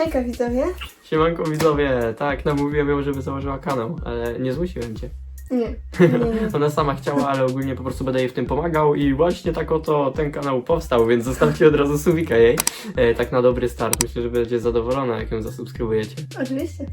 Hejka widzowie. Siemanko widzowie, tak, namówiłem ją, żeby założyła kanał, ale nie zmusiłem cię. Nie, nie, nie. Ona sama chciała, ale ogólnie po prostu będę jej w tym pomagał i właśnie tak oto ten kanał powstał, więc zostawcie od razu subika jej. E, tak na dobry start, myślę, że będzie zadowolona, jak ją zasubskrybujecie. Oczywiście.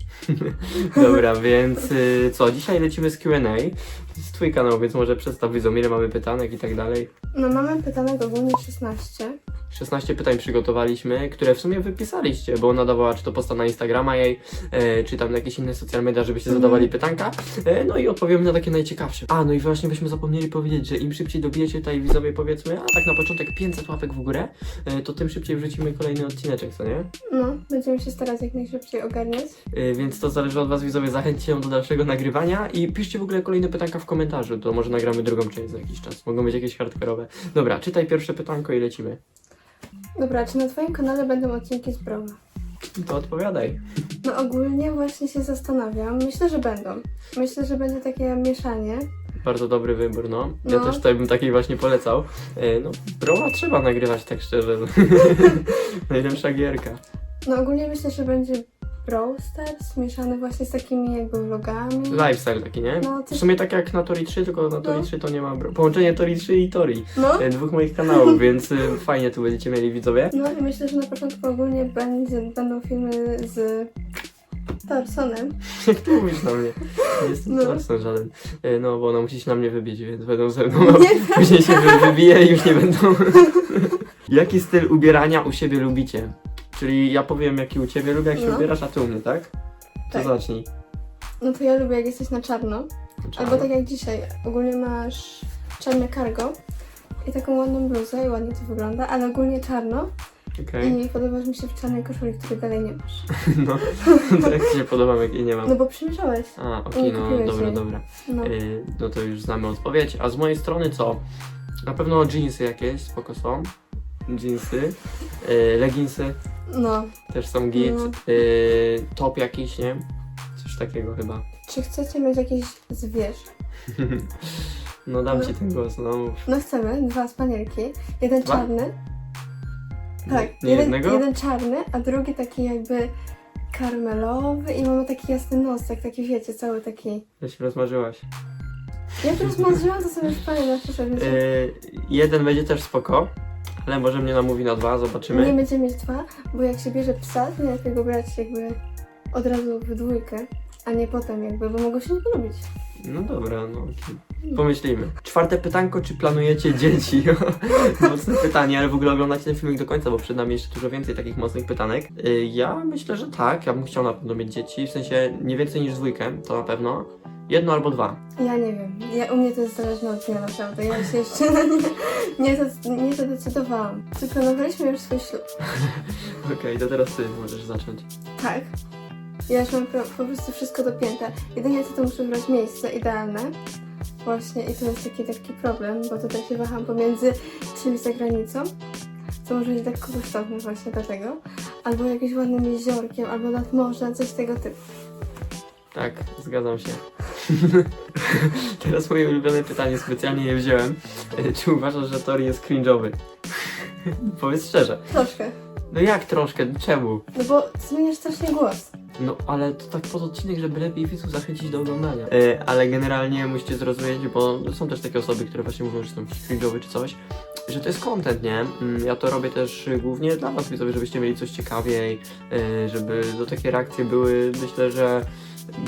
Dobra, więc y, co, dzisiaj lecimy z Q&A. To jest twój kanał, więc może przedstaw widzom, ile mamy pytanek i tak dalej. No mamy pytanek ogólnie 16. 16 pytań przygotowaliśmy, które w sumie wypisaliście, bo ona dawała czy to posta na Instagrama jej, e, czy tam na jakieś inne social media, żebyście Mhm. zadawali pytanka. E, no i odpowiemy na takie najciekawsze. A, no i właśnie byśmy zapomnieli powiedzieć, że im szybciej dobijecie tutaj widzowie powiedzmy, a tak na początek 500 łapek w górę, e, to tym szybciej wrzucimy kolejny odcineczek, co nie? No, będziemy się starać jak najszybciej ogarniać. E, więc to zależy od was widzowie, zachęćcie ją do dalszego nagrywania i piszcie w ogóle kolejne pytanka w komentarzu, to może nagramy drugą część za jakiś czas. Mogą być jakieś hardkorowe. Dobra, czytaj pierwsze pytanko i lecimy. Dobra, czy na twoim kanale będą odcinki z Broma? To odpowiadaj. No ogólnie właśnie się zastanawiam. Myślę, że będą. Myślę, że będzie takie mieszanie. Bardzo dobry wybór, no. Ja No. też tutaj bym takiej właśnie polecał. E, no, Broma trzeba nagrywać, tak szczerze. Najlepsza gierka. No ogólnie myślę, że będzie Brawl Stars mieszany właśnie z takimi jakby vlogami. Lifestyle taki, nie? No, W coś... sumie tak jak na Tori 3, tylko na Tori No. 3 to nie ma bro- połączenie Tori 3 i Tori. No. E, dwóch moich kanałów, więc e, fajnie tu będziecie mieli widzowie. No i myślę, że na początku ogólnie będzie, będą filmy z Tarsonem. Jak ty mówisz na mnie? Nie jestem No. no. żaden. E, no, bo ona musi się na mnie wybić, więc będą ze mną. Nie. Później się wy- wybije i już nie będą. Jaki styl ubierania u siebie lubicie? Czyli ja powiem, jaki u ciebie lubię, jak się No. ubierasz, a ty u mnie, tak? To Tak. zacznij. No to ja lubię jak jesteś na czarno. Albo tak jak dzisiaj. Ogólnie masz czarne cargo i taką ładną bluzę i ładnie to wygląda, ale ogólnie czarno Okej. i podobasz mi się w czarnej koszuli, której dalej nie masz. No, to jak ci się podoba, jak jej nie mam. No bo przymierzałeś. A, okej, nie no kupiłeś dobra, jej. dobra. No. Yy, no to już znamy odpowiedź. A z mojej strony co? Na pewno jeansy jakieś, spoko są. Jeansy. Yy, leginsy no. też są git. No. Yy, top jakiś, nie? Coś takiego chyba. Czy chcecie mieć jakieś zwierz? No dam No. ci ten głos, no. mów. No chcemy, dwa spanielki. Jeden Dwa? czarny. Tak, Nie jeden, jednego? jeden czarny, a drugi taki jakby karmelowy i mamy taki jasny nosek, taki wiecie, cały taki... Ja się rozmarzyłaś. Jak rozmarzyłam, to sobie na przyszłość. wiecie. Yy, jeden będzie też spoko, ale może mnie namówi na dwa, zobaczymy. Nie będziemy mieć dwa, bo jak się bierze psa, to najlepiej go brać jakby od razu w dwójkę, a nie potem jakby, bo mogą się nie polubić. No dobra, no okej. Pomyślimy. Czwarte pytanko, czy planujecie dzieci? Mocne pytanie, ale w ogóle oglądacie ten filmik do końca, bo przed nami jeszcze dużo więcej takich mocnych pytanek. Y, Ja myślę, że tak, ja bym chciał na pewno mieć dzieci, w sensie nie więcej niż dwójkę, to na pewno. Jedno albo dwa. Ja nie wiem, ja, u mnie to jest zależne od dnia naprawdę, ja się jeszcze nie, nie, zas- nie zadecydowałam. Czy planowaliśmy już swój ślub? Okej, to teraz ty możesz zacząć. Tak. Ja już mam po, po prostu wszystko dopięte. Jedynie co to muszę wybrać miejsce idealne. Właśnie i to jest taki taki problem, bo tutaj się waham pomiędzy czymś za granicą, co może być tak kosztowne właśnie dlatego, albo jakimś ładnym jeziorkiem, albo nad morzem, coś tego typu. Tak, zgadzam się. teraz moje ulubione pytanie, specjalnie je wziąłem. Y, Czy uważasz, że Tori jest cringe'owy? Powiedz szczerze. Troszkę. No jak troszkę? Czemu? No bo zmieniasz strasznie głos. No, ale to tak pod odcinek, żeby lepiej widzów zachęcić do oglądania. E, ale generalnie musicie zrozumieć, bo są też takie osoby, które właśnie mówią, że są cringe'owy czy coś, że to jest content, nie? Mm, Ja to robię też głównie dla was widzowie, żebyście mieli coś ciekawiej, e, żeby do takie reakcje były, myślę, że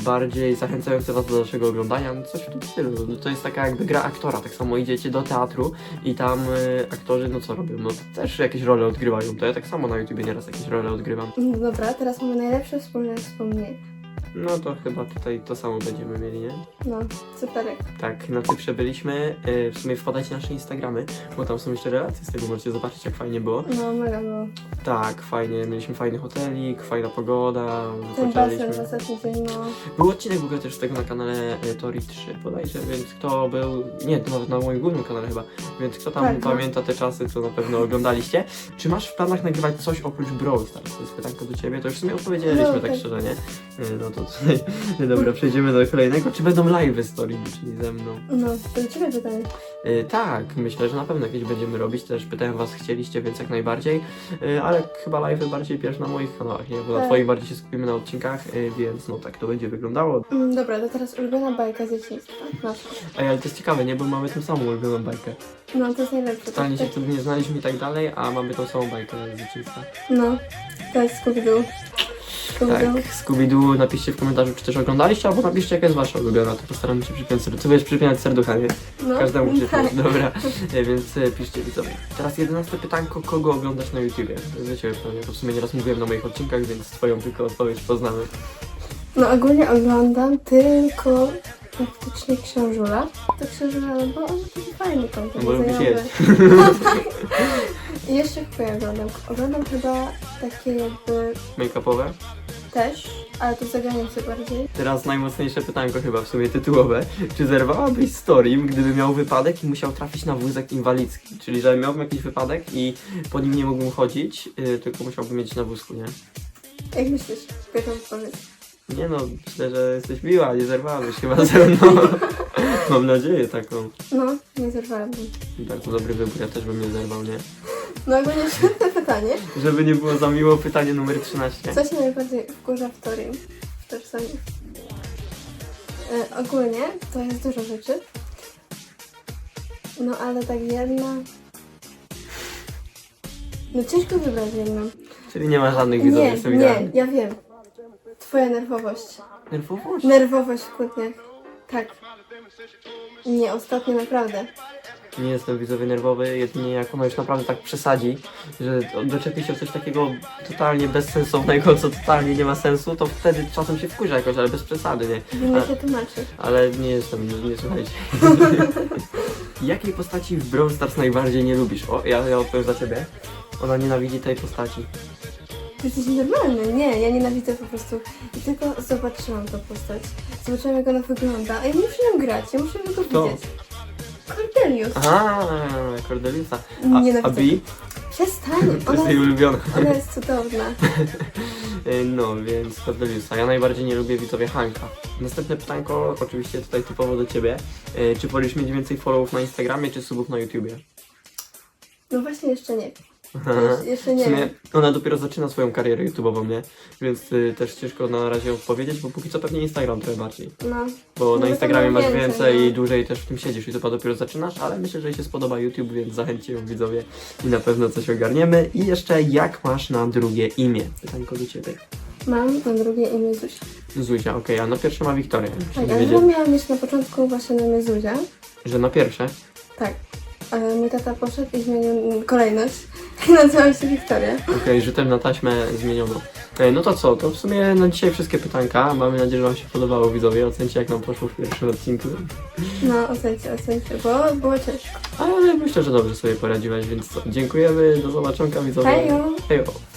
bardziej zachęcające was do dalszego oglądania, no coś w tym stylu. No, to jest taka jakby gra aktora, tak samo idziecie do teatru i tam y, aktorzy, no co robią? No też jakieś role odgrywają, to ja tak samo na YouTubie nieraz jakieś role odgrywam. No dobra, teraz mamy najlepsze wspólne wspomnienie. No to chyba tutaj to samo będziemy mieli, nie? No, superek. Tak, na Cyprze byliśmy. E, W sumie wpadajcie na nasze Instagramy, bo tam są jeszcze relacje z tego, możecie zobaczyć jak fajnie było. No, mega było. Tak, fajnie, mieliśmy fajny hotelik, fajna pogoda, Ten basen w wypoczęliśmy. ostatni dzień, no. Był odcinek w ogóle też z tego na kanale e, Tori 3 bodajże, więc kto był, nie, to nawet na moim głównym kanale chyba, więc kto tam Tak, no. pamięta te czasy, to na pewno oglądaliście. Czy masz w planach nagrywać coś oprócz Brawl Stars? To jest pytanko do Ciebie, to już w sumie odpowiedzieliśmy No, tak tak. szczerze, nie? E, No to to. Dobra, przejdziemy do kolejnego. Czy będą live story, czyli ze mną? No, to do ciebie pytanie. Y, tak, myślę, że na pewno jakieś będziemy robić. Też pytałem was, chcieliście, więc jak najbardziej. Y, ale chyba live bardziej pierwsze na moich kanałach, nie? Bo na Tak. twoich bardziej się skupimy na odcinkach, y, więc no tak to będzie wyglądało. Mm, dobra, to teraz ulubiona bajka z dzieciństwa. Nasza. Ej, ale to jest ciekawe, nie? Bo mamy tą samą ulubioną bajkę. No, to jest najlepsze. Totalnie się tak, wtedy nie znaliśmy i tak dalej, a mamy tą samą bajkę z dzieciństwa. No, to jest Scooby-Doo. Scooby-Doo. Tak, Scooby-Doo napiszcie w komentarzu, czy też oglądaliście, albo napiszcie, jaka jest wasza ulubiona, to postaram się przypiąć serducho. Ty będziesz przypinać serducha, nie? No, Każdemu przypiąć, tak. dobra. E, Więc e, piszcie widzowie. Teraz jedenaste pytanko, kogo oglądasz na YouTubie? Ciebie pytanie, to w sumie nieraz mówiłem na moich odcinkach, więc twoją tylko odpowiedź poznamy. No ogólnie oglądam tylko praktycznie książula. To książula, bo on taki fajny kontent. Bo lubisz jeść. No. I jeszcze chuja oglądam. Oglądam chyba takie jakby Make-upowe? Też, ale to zagranicy bardziej. Teraz najmocniejsze pytanko chyba w sumie tytułowe. Czy zerwałabyś Storim, gdyby miał wypadek i musiał trafić na wózek inwalidzki? Czyli, że miałbym jakiś wypadek i po nim nie mógłbym chodzić, yy, tylko musiałbym mieć na wózku, nie? Jak myślisz? Pierwszą odpowiedź. Nie no, myślę, że jesteś miła, nie zerwałabyś chyba ze mną. Mam nadzieję taką. No, nie zerwałabym. Bardzo dobry wybór, ja też bym nie zerwał, nie? No ogólnie świetne pytanie. Żeby nie było za miło, pytanie numer 13. Co się najbardziej wkurza w Torim? Czasami. E, ogólnie to jest dużo rzeczy. No ale tak jedna... No ciężko wybrać jedną. Czyli nie ma żadnych widzów, Nie, jestem nie, idealny. ja wiem. Twoja nerwowość. Nerwowość? Nerwowość w kłótniach. Tak. Nie, ostatnio naprawdę. Nie jestem widzowie nerwowy, jedynie jak ona już naprawdę tak przesadzi, że doczepi się coś takiego totalnie bezsensownego, co totalnie nie ma sensu, to wtedy czasem się wkurza jakoś, ale bez przesady, nie? Winno A- się tłumaczyć. Ale nie jestem, nie, słuchajcie. Jakiej postaci w Brawl Stars najbardziej nie lubisz? O, ja, ja odpowiem za ciebie. Ona nienawidzi tej postaci. Ty jesteś normalny. Nie, ja nienawidzę po prostu. I tylko zobaczyłam tą postać. Zobaczyłam jak ona wygląda. A ja muszę ją grać, ja muszę go Kto? widzieć. Cordelius. Aha, Cordeliusa. A, Nienawidzę. a Bi? Przestań, To jest ona jej jest, ulubiona. ona jest cudowna. E, No, więc Cordeliusa. Ja najbardziej nie lubię widzowie Hanka. Następne pytanko, oczywiście tutaj typowo do ciebie. E, Czy wolisz mieć więcej followów na Instagramie, czy subów na YouTubie? No właśnie jeszcze nie. Jeszcze, W nie sumie wiem. ona dopiero zaczyna swoją karierę YouTube'ową, nie? Więc y, też ciężko na razie odpowiedzieć, bo póki co pewnie Instagram trochę bardziej. No. Bo No na to Instagramie masz więcej, więcej no. i dłużej też w tym siedzisz i chyba dopiero zaczynasz, ale myślę, że jej się spodoba YouTube, więc zachęćcie ją widzowie i na pewno coś ogarniemy. I jeszcze, jak masz na drugie imię? Pytanko do Ciebie. Mam na drugie imię Zuzia. Zuzia, okej, a na pierwsze ma Wiktoria. Tak, Czyli wiedzieć, ja miałam mieć na początku właśnie na imię Zuzia. że na pierwsze. Tak. Ale mój tata poszedł i zmienił kolejność nazywam się Wiktoria. Okej, rzutem na taśmę zmieniono. E, no to co, to w sumie na dzisiaj wszystkie pytanka. Mamy nadzieję, że Wam się podobało widzowie. Ocencie jak nam poszło w pierwszym odcinku. No, ocencie, ocencie, bo było ciężko. Ale myślę, że dobrze sobie poradziłaś, więc co, dziękujemy, do zobaczonka widzowie. Hejo! Hejo.